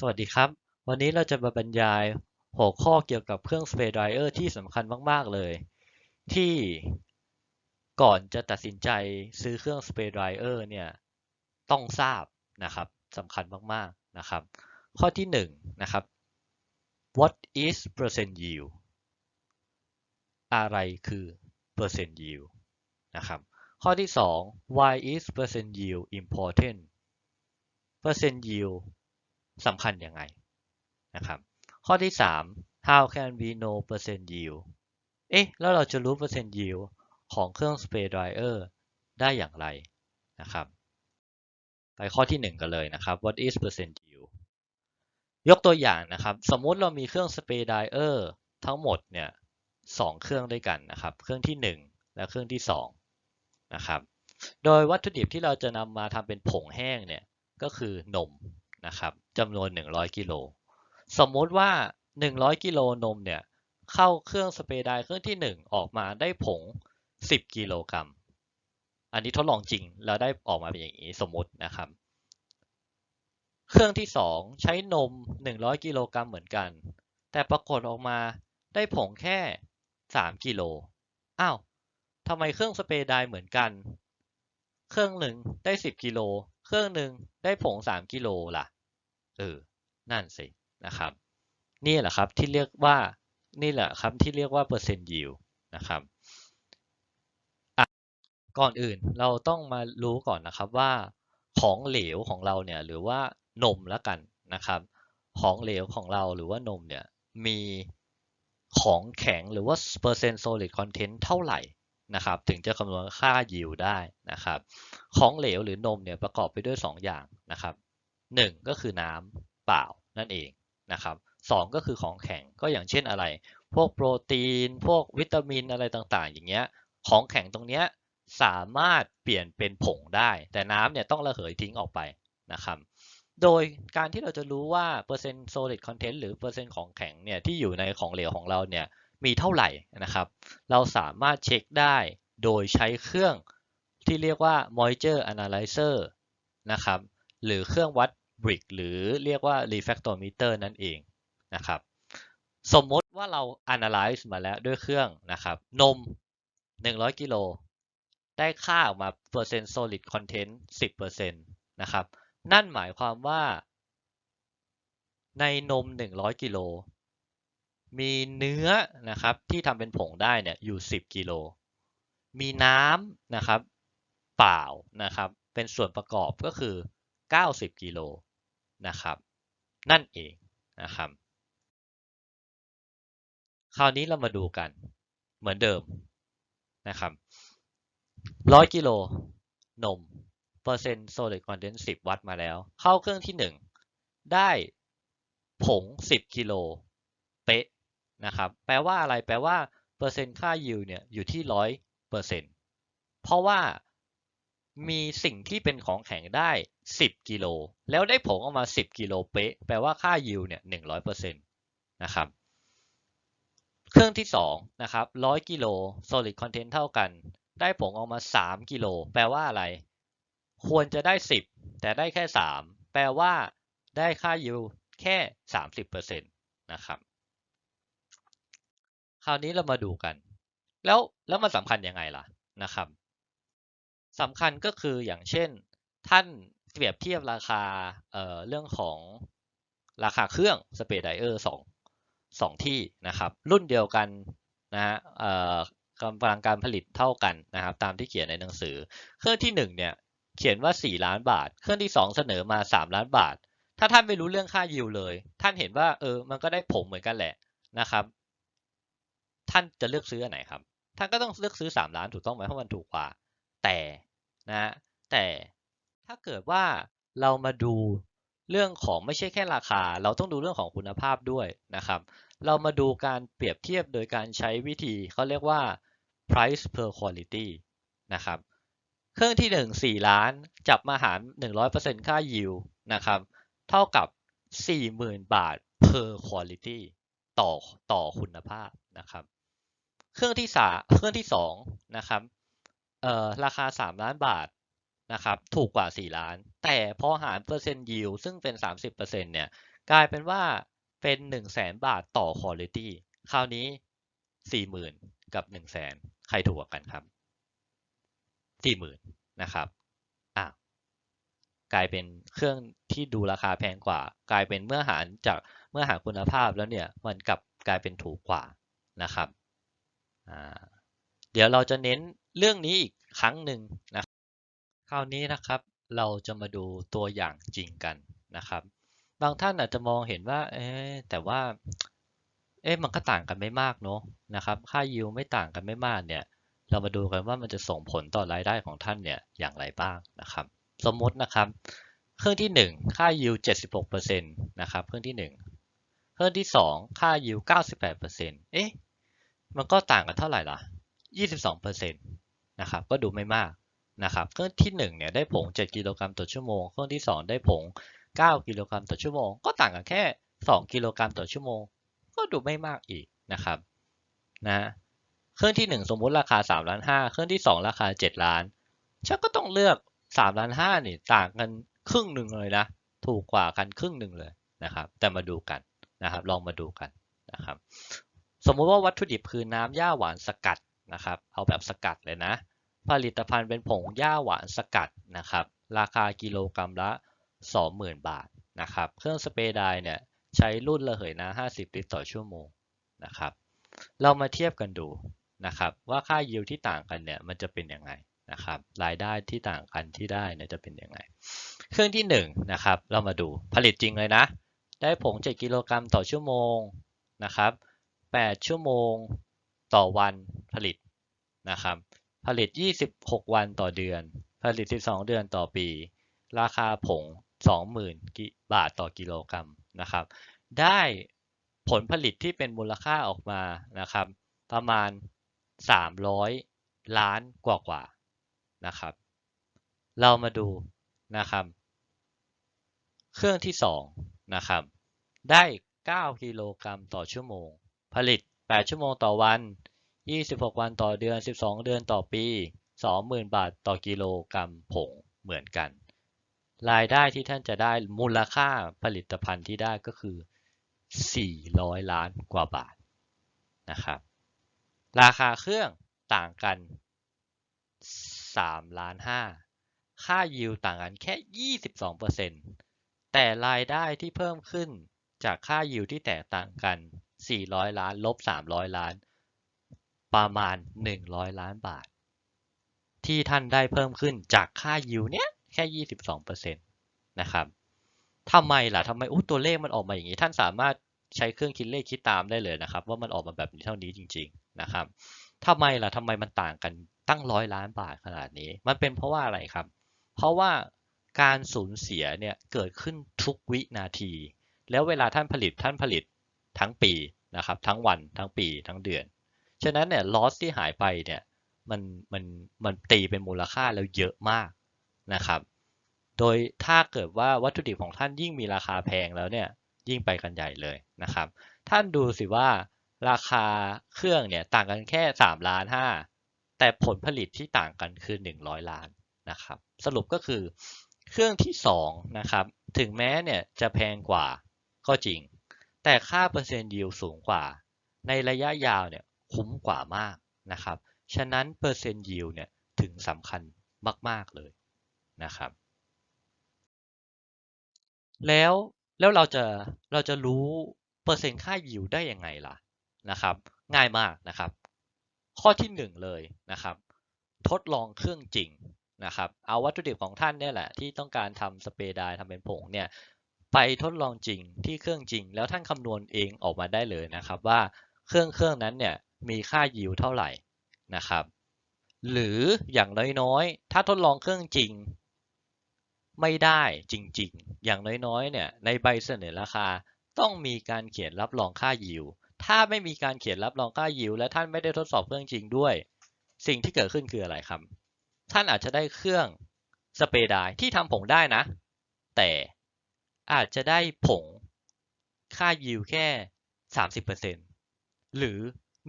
สวัสดีครับ วันนี้เราจะมาบรรยายหัวข้อเกี่ยวกับเครื่อง Spray Dryer ที่สำคัญมาก ๆ เลย ที่ก่อนจะตัดสินใจซื้อเครื่อง Spray Dryer เนี่ยต้องทราบนะครับสำคัญมาก ๆ นะครับ ข้อที่หนึ่งนะครับ what is percent yield อะไรคือ percent yield นะครับ ข้อที่สอง why is percent yield important percent yield สำคัญยังไงนะครับ ข้อที่ 3 how can we know percent yield เอ๊ะ แล้วเราจะรู้ percent yield ของเครื่อง spray dryer ได้อย่างไรนะครับ ไปข้อที่ 1 กันเลยนะครับ what is percent yield ยกตัวอย่างนะครับ สมมุติเรามีเครื่อง spray dryer ทั้งหมดเนี่ยสองเครื่องด้วยกันนะครับ เครื่องที่ 1 และเครื่องที่2นะครับ โดยวัตถุดิบที่เราจะนำมาทำเป็นผงแห้งเนี่ยก็คือนม นะครับจำนวน 100 กิโล สมมติว่า 100 กิโลนมเนี่ยเข้าเครื่องสเปรย์ไดเครื่องที่ 1 ออกมาได้ผง 10 กิโลกรัม อันนี้ทดลองจริงแล้วได้ออกมาเป็นอย่างนี้สมมตินะครับ เครื่องที่ 2 ใช้นม 100 กิโลกรัมเหมือนกัน แต่ปรากฏออกมาได้ผงแค่ 3 กิโล อ้าวทำไมเครื่องสเปรย์ไดเหมือนกัน เครื่องหนึ่งได้ 10 กิโล เครื่องหนึ่งได้ผง 3 กิโลล่ะ เออ นั่นสินะครับ นี่แหละครับที่เรียกว่า นี่แหละครับที่เรียกว่าเปอร์เซ็นต์ยิวนะครับก่อนอื่นเราต้องมารู้ก่อนนะครับว่าของเหลวของเราเนี่ยหรือว่านมแล้วกันนะครับ ของเหลวของเราหรือว่านมเนี่ยมีของแข็งหรือว่าเปอร์เซ็นต์โซลิดคอนเทนต์เท่าไหร่นะครับ ถึงจะคำนวณค่ายิวได้นะครับ ของเหลวหรือนมเนี่ยประกอบไปด้วย 2 อย่างนะครับ 1 ก็คือน้ำเปล่านั่นเองนะครับ2ก็คือของแข็งก็อย่างเช่นอะไร พวกโปรตีน พวกวิตามินอะไรต่างๆ อย่างเงี้ยของแข็งตรงเนี้ยสามารถเปลี่ยนเป็นผงได้ แต่น้ำเนี่ยต้องระเหยทิ้งออกไปนะครับโดยการที่เราจะรู้ว่าเปอร์เซ็นต์ solid content หรือเปอร์เซ็นต์ของแข็งเนี่ยที่อยู่ในของเหลวของเราเนี่ยมีเท่าไหร่นะครับ เราสามารถเช็คได้โดยใช้เครื่องที่เรียกว่า moisture analyzer นะครับ หรือเครื่องวัด brick หรือเรียกว่า refractometer นั่นเองนะครับ สมมติว่าเรา analyze มาแล้วด้วยเครื่องนะครับ นม 100 กิโล ได้ค่าออกมาเปอร์เซ็นต์ solid content 10%นะครับ นั่นหมายความว่า ในนม 100 กิโล มีเนื้อนะครับที่ทำเป็นผงได้เนี่ยอยู่ 10 กิโล มีน้ำนะครับเปล่านะครับ เป็นส่วนประกอบก็คือ 90 กิโลนะครับ นั่นเองนะครับ คราวนี้เรามาดูกันเหมือนเดิมนะครับ 100 กิโลนม เปอร์เซ็นต์โซลิดคอนเทนต์10 วัตต์มาแล้ว เข้าเครื่องที่ 1 ได้ผง 10 กิโลเป๊ะนะครับ แปลว่าอะไรแปลว่าเปอร์เซ็นต์ค่ายิวเนี่ยอยู่ที่ 100เปอร์เซ็นต์เพราะว่ามีสิ่งที่เป็นของแข็งได้ 10 กิโล แล้วได้ผงออกมา 10 กิโลเป๊ะ แปลว่าค่ายิวเนี่ย100เปอร์เซ็นต์นะครับ เครื่องที่2นะครับ100 กิโล solid content เท่ากัน ได้ผงออกมา 3 กิโล แปลว่าอะไร ควรจะได้ 10 แต่ได้แค่ 3 แปลว่าได้ค่ายิวแค่ 30%นะครับ คราวนี้เรามาดูกัน แล้วแล้วมันสำคัญยังไงล่ะนะครับสำคัญก็คืออย่างเช่นท่าน เปรียบเทียบราคาเอ่อเรื่องของราคาเครื่องสเปรย์ไดเออร์สองสองที่นะครับ รุ่นเดียวกันนะฮะเอ่อกำลังการผลิตเท่ากันนะครับ ตามที่เขียนในหนังสือ เครื่องที่หนึ่งเนี่ยเขียนว่า 4 ล้านบาท เครื่องที่ 2 เสนอมา 3 ล้านบาท ถ้าท่านไม่รู้เรื่องค่ายิวเลย ท่านเห็นว่าเออมันก็ได้ผงเหมือนกันแหละนะครับ ท่านจะเลือกซื้ออันไหนครับ ท่านก็ต้องเลือกซื้อ 3 ล้านถูกต้องไหมเพราะมันถูกกว่า แต่นะแต่ ถ้าเกิดว่าเรามาดูเรื่องของไม่ใช่แค่ราคา เราต้องดูเรื่องของคุณภาพด้วยนะครับ เรามาดูการเปรียบเทียบโดยการใช้วิธีเขาเรียกว่า price per quality นะครับ เครื่องที่ 1 4 ล้านจับมาหาร 100%ค่า yield นะครับ เท่ากับ 40,000 บาท per quality ต่อต่อคุณภาพนะครับ เครื่องที่สาเครื่องที่2นะครับเอ่อราคา 3 ล้านบาท นะครับถูกกว่า 4 ล้าน แต่พอหารเปอร์เซ็นต์ยิวซึ่งเป็น 30%เนี่ยกลายเป็นว่าเป็น 1 0 0 0 0แสนบาทต่อ quality คราวนี้ 40,000 กับ 1 0 0 0 0แสนใครถูกกว่ากันครับ 40,000 นะครับอะกลายเป็นเครื่องที่ดูราคาแพงกว่า กลายเป็นเมื่อหารจากเมื่อหารคุณภาพแล้วเนี่ยมันกลับกลายเป็นถูกกว่านะครับอ่าเดี๋ยวเราจะเน้นเรื่องนี้อีกครั้งหนึ่งนะ คราวนี้นะครับเราจะมาดูตัวอย่างจริงกันนะครับ บางท่านอาจจะมองเห็นว่าเอ๊แต่ว่าเอ๊ะมันก็ต่างกันไม่มากเนาะนะครับ ค่ายิวไม่ต่างกันไม่มากเนี่ย เรามาดูกันว่ามันจะส่งผลต่อรายได้ของท่านเนี่ยอย่างไรบ้างนะครับ สมมตินะครับ เครื่องที่ 1 ค่ายิว76%นะครับเครื่องที่ 1 เครื่องที่ 2 ค่ายิว98%เอ๊ะมันก็ต่างกันเท่าไหร่ล่ะ22%นะครับก็ดูไม่มาก นะครับเครื่องที่1เนี่ยได้ผง 7 กิโลกรัมต่อชั่วโมง เครื่องที่ 2 ได้ผง 9 กิโลกรัมต่อชั่วโมง ก็ต่างกันแค่ 2 กิโลกรัมต่อชั่วโมง ก็ดูไม่มากอีกนะครับนะเครื่องที่ 1 สมมุติราคา3ล้าน5เครื่องที่ 2 ราคา 7 ล้านฉันก็ต้องเลือก3ล้าน5นี่ต่างกันครึ่งหนึ่งเลยนะ ถูกกว่ากันครึ่งหนึ่งเลยนะครับ แต่มาดูกันนะครับ ลองมาดูกันนะครับ สมมุติว่าวัตถุดิบคือน้ำหญ้าหวานสกัดนะครับ เอาแบบสกัดเลยนะ ผลิตภัณฑ์เป็นผงหญ้าหวานสกัดนะครับ ราคากิโลกรัมละ 20,000 บาทนะครับ เครื่องสเปรย์ไดเนี่ยใช้รุ่นระเหยน้ำ50 ลิตรต่อชั่วโมงนะครับ เรามาเทียบกันดูนะครับว่าค่ายิวที่ต่างกันเนี่ยมันจะเป็นยังไงนะครับ รายได้ที่ต่างกันที่ได้เนี่ยจะเป็นยังไง เครื่องที่1นะครับเรามาดูผลิตจริงเลยนะ ได้ผง 7 กิโลกรัมต่อชั่วโมงนะครับ 8 ชั่วโมงต่อวันผลิตนะครับ ผลิต 26 วันต่อเดือน ผลิต 12 เดือนต่อปี ราคาผง 20,000 บาทต่อกิโลกรัมนะครับ ได้ผลผลิตที่เป็นมูลค่าออกมานะครับ ประมาณ 300 ล้านกว่ากว่านะครับ เรามาดูนะครับ เครื่องที่ 2 นะครับ ได้ 9 กิโลกรัมต่อชั่วโมง ผลิต 8 ชั่วโมงต่อวัน 26วันต่อเดือน12เดือนต่อปี20,000บาทต่อกิโลกรัมผงเหมือนกัน รายได้ที่ท่านจะได้มูลค่าผลิตภัณฑ์ที่ได้ก็คือ400ล้านกว่าบาทนะครับ ราคาเครื่องต่างกัน3ล้าน5ค่ายิวต่างกันแค่22%แต่รายได้ที่เพิ่มขึ้นจากค่ายิวที่แตกต่างกัน 400 ล้านลบ 300 ล้าน ประมาณ 100 ล้านบาท ที่ท่านได้เพิ่มขึ้นจากค่ายิวเนี้ยแค่ 22%นะครับทำไมล่ะทำไมอู้ตัวเลขมันออกมาอย่างนี้ ท่านสามารถใช้เครื่องคิดเลขคิดตามได้เลยนะครับ ว่ามันออกมาแบบนี้เท่านี้จริง ๆ นะครับทำไมล่ะทำไมมันต่างกันตั้งร้อยล้านบาทขนาดนี้ มันเป็นเพราะว่าอะไรครับ เพราะว่าการสูญเสียเนี่ยเกิดขึ้นทุกวินาที แล้วเวลาท่านผลิตท่านผลิตทั้งปีนะครับ ทั้งวันทั้งปีทั้งเดือน ฉะนั้นเนี่ยลอสที่หายไปเนี่ยมันมันมันตีเป็นมูลค่าแล้วเยอะมากนะครับ โดยถ้าเกิดว่าวัตถุดิบของท่านยิ่งมีราคาแพงแล้วเนี่ยยิ่งไปกันใหญ่เลยนะครับ ท่านดูสิว่าราคาเครื่องเนี่ยต่างกันแค่ 3 ล้าน 5 แต่ผลผลิตที่ต่างกันคือ 100 ล้านนะครับ สรุปก็คือเครื่องที่2นะครับถึงแม้เนี่ยจะแพงกว่าก็จริง แต่ค่าเปอร์เซ็นต์ยิวสูงกว่า ในระยะยาวเนี่ย คุ้มกว่ามากนะครับ ฉะนั้นเปอร์เซ็นต์ยิวเนี่ยถึงสำคัญมาก ๆ เลยนะครับ แล้วแล้วเราจะเราจะรู้เปอร์เซ็นต์ค่ายิวได้ยังไงล่ะนะครับ ง่ายมากนะครับ ข้อที่หนึ่งเลยนะครับ ทดลองเครื่องจริงนะครับ เอาวัตถุดิบของท่านเนี่ยแหละที่ต้องการทำสเปรย์ไดร์ทำเป็นผงเนี่ยไปทดลองจริงที่เครื่องจริง แล้วท่านคำนวณเองออกมาได้เลยนะครับ ว่าเครื่องเครื่องนั้นเนี่ย มีค่ายิวเท่าไหร่นะครับ หรืออย่างน้อยๆ ถ้าทดลองเครื่องจริง ไม่ได้จริงๆ อย่างน้อยๆ เนี่ยในใบเสนอราคาต้องมีการเขียนรับรองค่ายิว ถ้าไม่มีการเขียนรับรองค่ายิว และท่านไม่ได้ทดสอบเครื่องจริงด้วย สิ่งที่เกิดขึ้นคืออะไรครับ ท่านอาจจะได้เครื่องสเปรย์ไดร์ที่ทำผงได้นะ แต่อาจจะได้ผงค่ายิวแค่ 30%หรือ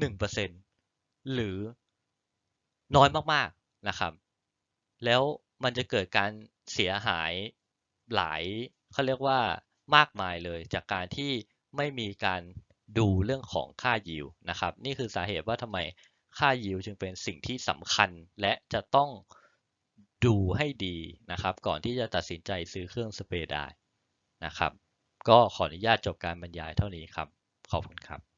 1%หรือน้อยมากๆนะครับ แล้วมันจะเกิดการเสียหายหลายเขาเรียกว่ามากมายเลย จากการที่ไม่มีการดูเรื่องของค่ายิวนะครับ นี่คือสาเหตุว่าทำไมค่ายิวจึงเป็นสิ่งที่สำคัญและจะต้องดูให้ดีนะครับ ก่อนที่จะตัดสินใจซื้อเครื่องสเปรย์ได้นะครับ ก็ขออนุญาตจบการบรรยายเท่านี้ครับ ขอบคุณครับ